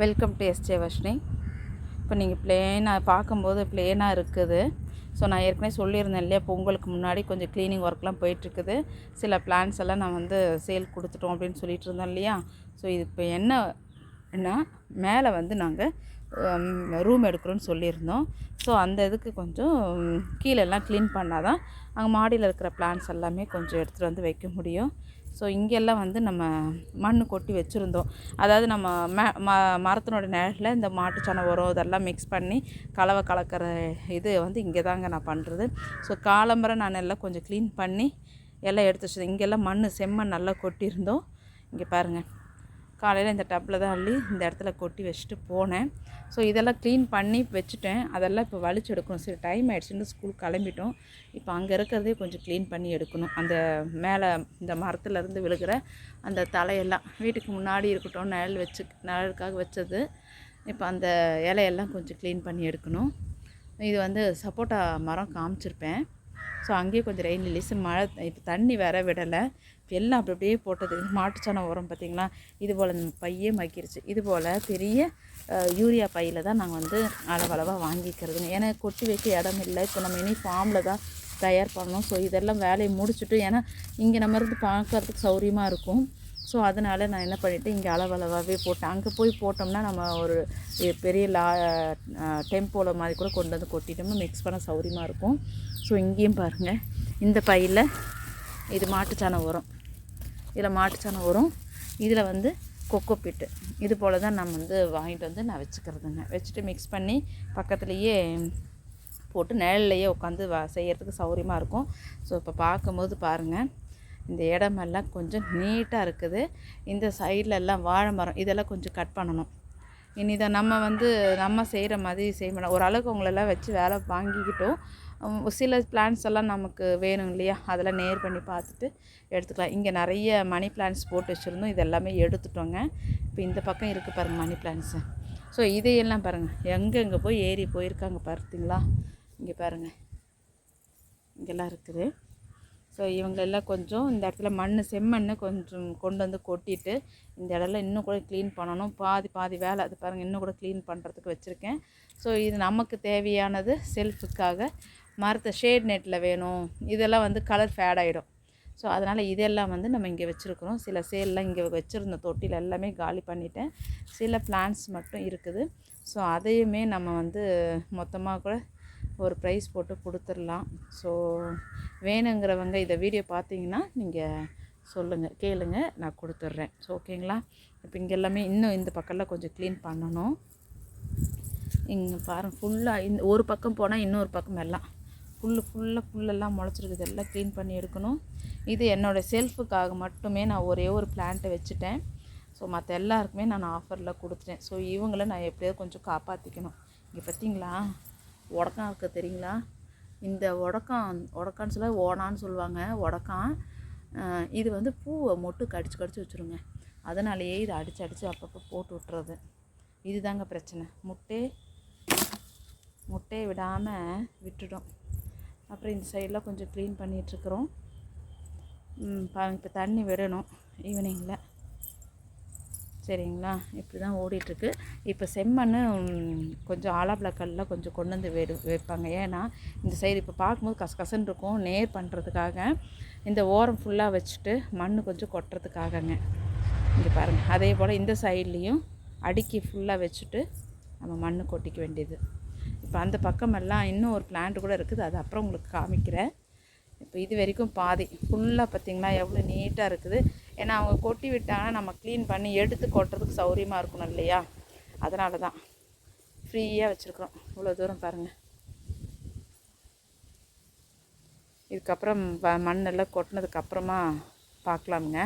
Welcome to SJ Varshini இப்போ நீங்கள் பிளேனாக பார்க்கும்போது பிளேனாக இருக்குது. ஸோ நான் ஏற்கனவே சொல்லியிருந்தேன் இல்லையா? பொங்கலுக்கு முன்னாடி கொஞ்சம் க்ளீனிங் ஒர்க்லாம் போயிட்டுருக்குது. சில பிளான்ஸ் எல்லாம் நான் வந்து சேல் கொடுத்துட்டோம் அப்படின்னு சொல்லிட்டு இருந்தோம் இல்லையா? ஸோ இது இப்போ என்ன மேலே வந்து நாங்கள் ரூம் எடுக்கிறோன்னு சொல்லியிருந்தோம். ஸோ அந்த இதுக்கு கொஞ்சம் கீழெல்லாம் க்ளீன் பண்ணால் தான் அங்கே மாடியில் இருக்கிற பிளான்ஸ் எல்லாமே கொஞ்சம் எடுத்துகிட்டு வந்து வைக்க முடியும். ஸோ இங்கெல்லாம் வந்து நம்ம மண் கொட்டி வச்சுருந்தோம். அதாவது நம்ம ம ம மரத்தினோட நிழலில் இந்த மாட்டுச்சாணம் உரம் இதெல்லாம் மிக்ஸ் பண்ணி கலவை கலக்கிற இது வந்து இங்கே தாங்க நான் பண்ணுறது ஸோ காலம்பரை நான் எல்லாம் கொஞ்சம் க்ளீன் பண்ணி எல்லாம் எடுத்து வச்சது இங்கெல்லாம் மண் செம்மண் நல்லா கொட்டியிருந்தோம். இங்கே பாருங்கள் காலையில் இந்த டப்பில் தான் அள்ளி இந்த இடத்துல கொட்டி வச்சுட்டு போனேன். ஸோ இதெல்லாம் க்ளீன் பண்ணி வச்சுட்டேன். அதெல்லாம் இப்போ வலிச்சு எடுக்கணும். சரி டைம் ஆகிடுச்சுன்னு ஸ்கூல் கிளம்பிட்டோம். இப்போ அங்கே இருக்கிறதே கொஞ்சம் க்ளீன் பண்ணி எடுக்கணும். அந்த மேலே இந்த மரத்துலேருந்து விழுகிற அந்த தலையெல்லாம். வீட்டுக்கு முன்னாடி இருக்கட்டும் நிழல் வச்சு நிழலுக்காக வச்சது. இப்போ அந்த இலையெல்லாம் கொஞ்சம் க்ளீன் பண்ணி எடுக்கணும். இது வந்து சப்போட்டா மரம் காமிச்சிருப்பேன். ஸோ அங்கேயே கொஞ்சம் ரெயின் ரிலீஸ் மழை இப்போ தண்ணி வேற விடலை. எல்லாம் அப்படி அப்படியே போட்டது. மாட்டுச்சாணம் உரம் பார்த்திங்களா இது போல் பையே மக்கிருச்சு. இது போல் பெரிய யூரியா பையில் தான் நாங்கள் வந்து அளவளவாக வாங்கிக்கிறதுங்க ஏன்னா கொட்டி வைக்க இடம் இல்லை. இப்போ நம்ம இனி ஃபார்மில் தான் தயார் பண்ணணும். ஸோ இதெல்லாம் வேலையை முடிச்சுட்டு ஏன்னா இங்கே நம்ம இருந்து பார்க்கறதுக்கு சௌரியமாக இருக்கும். ஸோ அதனால் நான் என்ன பண்ணிவிட்டு இங்கே அளவளவாகவே போட்டேன். அங்கே போய் போட்டோம்னா நம்ம ஒரு பெரிய லா டெம்போவில் மாதிரி கூட கொண்டு வந்து கொட்டிட்டோம்னா மிக்ஸ் பண்ண சௌரியமாக இருக்கும். ஸோ இங்கேயும் பாருங்கள் இந்த பையில் இது மாட்டுச்சாணம் உரம் இதில் மாட்டுச்சாணம் உரம் இதில் வந்து கொக்கோ பிட்டு. இது போல் தான் நான் வந்து வாங்கிட்டு வந்து நான் வச்சுக்கிறதுங்க. வச்சுட்டு மிக்ஸ் பண்ணி பக்கத்துலேயே போட்டு நிழல்லையே உட்காந்து வ செய்கிறதுக்கு சௌகரியமாக இருக்கும். ஸோ இப்போ பார்க்கும்போது பாருங்கள் இந்த இடமெல்லாம் கொஞ்சம் நீட்டாக இருக்குது. இந்த சைட்லெல்லாம் வாழை மரம் இதெல்லாம் கொஞ்சம் கட் பண்ணணும். இனிதான் நம்ம வந்து நம்ம செய்கிற மாதிரி செய்ய மாட்டோம். ஓரளவுக்கு உங்களெல்லாம் வச்சு வேலை வாங்கிக்கிட்டோம். சில பிளான்ஸ் எல்லாம் நமக்கு வேணும் இல்லையா? அதெல்லாம் நேர் பண்ணி பார்த்துட்டு எடுத்துக்கலாம். இங்கே நிறைய மணி பிளான்ஸ் போட்டு வச்சுருந்தோம். இது எல்லாமே எடுத்துட்டோங்க. இப்போ இந்த பக்கம் இருக்குது பாருங்கள் மணி பிளான்ஸு ஸோ இதையெல்லாம் பாருங்கள் எங்கெங்கே போய் ஏறி போயிருக்காங்க பார்த்தீங்களா இங்கே பாருங்கள் இங்கெல்லாம் இருக்குது. ஸோ இவங்களெல்லாம் கொஞ்சம் இந்த இடத்துல மண் செம்மண் கொஞ்சம் கொண்டு வந்து கொட்டிட்டு இந்த இடம்லாம் இன்னும் கூட க்ளீன் பண்ணணும். பாதி பாதி வேலை அது பாருங்கள் இன்னும் கூட க்ளீன் பண்ணுறதுக்கு வச்சுருக்கேன். ஸோ இது நமக்கு தேவையானது செல்ஃபுக்காக மரத்தை ஷேட் நெட்டில் வேணும். இதெல்லாம் வந்து கலர் ஃபேட் ஆகிடும் ஸோ அதனால் இதெல்லாம் வந்து நம்ம இங்கே வச்சுருக்குறோம். சில சேல்லாம் இங்கே வச்சுருந்த தொட்டியில் எல்லாமே காலி பண்ணிட்டேன். சில பிளான்ஸ் மட்டும் இருக்குது. ஸோ அதையுமே நம்ம வந்து மொத்தமாக கூட ஒரு ப்ரைஸ் போட்டு கொடுத்துடலாம். ஸோ வேணுங்கிறவங்க இதை வீடியோ பார்த்தீங்கன்னா நீங்கள் சொல்லுங்கள் கேளுங்க நான் கொடுத்துட்றேன். ஸோ ஓகேங்களா இப்போ இங்கே எல்லாமே இன்னும் இந்த பக்கம்லாம் கொஞ்சம் க்ளீன் பண்ணணும். இங்கே பாருங்கள் ஃபுல்லாக இந்த ஒரு பக்கம் போனால் இன்னொரு பக்கம் எல்லாம். புல் ஃபுல்லாக புல்லெல்லாம் முளைச்சிருக்குது. எல்லாம் க்ளீன் பண்ணி எடுக்கணும். இது என்னோடய செல்ஃபுக்காக மட்டுமே நான் ஒரே ஒரு பிளான்ட்டை வச்சுட்டேன். ஸோ மற்ற எல்லாருக்குமே நான் ஆஃபரில் கொடுத்துட்டேன். ஸோ இவங்கள நான் எப்படியாவது கொஞ்சம் காப்பாற்றிக்கணும் இங்கே பார்த்தீங்களா உடக்கம் இருக்க தெரியுங்களா? இந்த உடக்கம் உடக்கான்னு சொல்ல ஓடான்னு சொல்லுவாங்க. உடக்கம் இது வந்து பூவை மொட்டு கடிச்சு கடிச்சு வச்சுருங்க. அதனாலேயே இதை அடித்து அடித்து அப்பப்போ போட்டு விட்டுறது. இதுதாங்க பிரச்சனை. முட்டை முட்டையை விடாமல் விட்டுடும். அப்புறம் இந்த சைடெலாம் கொஞ்சம் க்ளீன் பண்ணிகிட்ருக்குறோம் இப்போ தண்ணி விடணும் ஈவினிங்கில் சரிங்களா? இப்படி தான் ஓடிட்டுருக்கு. இப்போ செம்மண் கொஞ்சம் ஆலாப்பிளக்கல்ல கொஞ்சம் கொண்டு வந்து வே வைப்பாங்க. ஏன்னா இந்த சைடு இப்போ பார்க்கும்போது கசகசன்னு இருக்கும். நேர் பண்ணுறதுக்காக இந்த ஓரம் ஃபுல்லாக வச்சுட்டு மண் கொஞ்சம் கொட்டுறதுக்காகங்க. இங்கே பாருங்கள் அதே போல் இந்த சைட்லேயும் அடுக்கி ஃபுல்லாக வச்சுட்டு நம்ம மண் கொட்டிக்க வேண்டியது. இப்போ அந்த பக்கமெல்லாம் இன்னும் ஒரு பிளான்ட் கூட இருக்குது. அது அப்புறம் உங்களுக்கு காமிக்கிறேன். இப்போ இது வரைக்கும் பாதி. ஃபுல்லாக பார்த்திங்களா எவ்வளோ நீட்டாக இருக்குது. ஏன்னா அவங்க கொட்டி விட்டாங்கன்னா நம்ம க்ளீன் பண்ணி எடுத்து கொட்டுறதுக்கு சௌரியமாக இருக்கணும் இல்லையா? அதனால தான் ஃப்ரீயாக வச்சுருக்குறோம். இவ்வளோ தூரம் பாருங்கள் இதுக்கப்புறம் மண்ணெல்லாம் கொட்டினதுக்கப்புறமா பார்க்கலாமுங்க.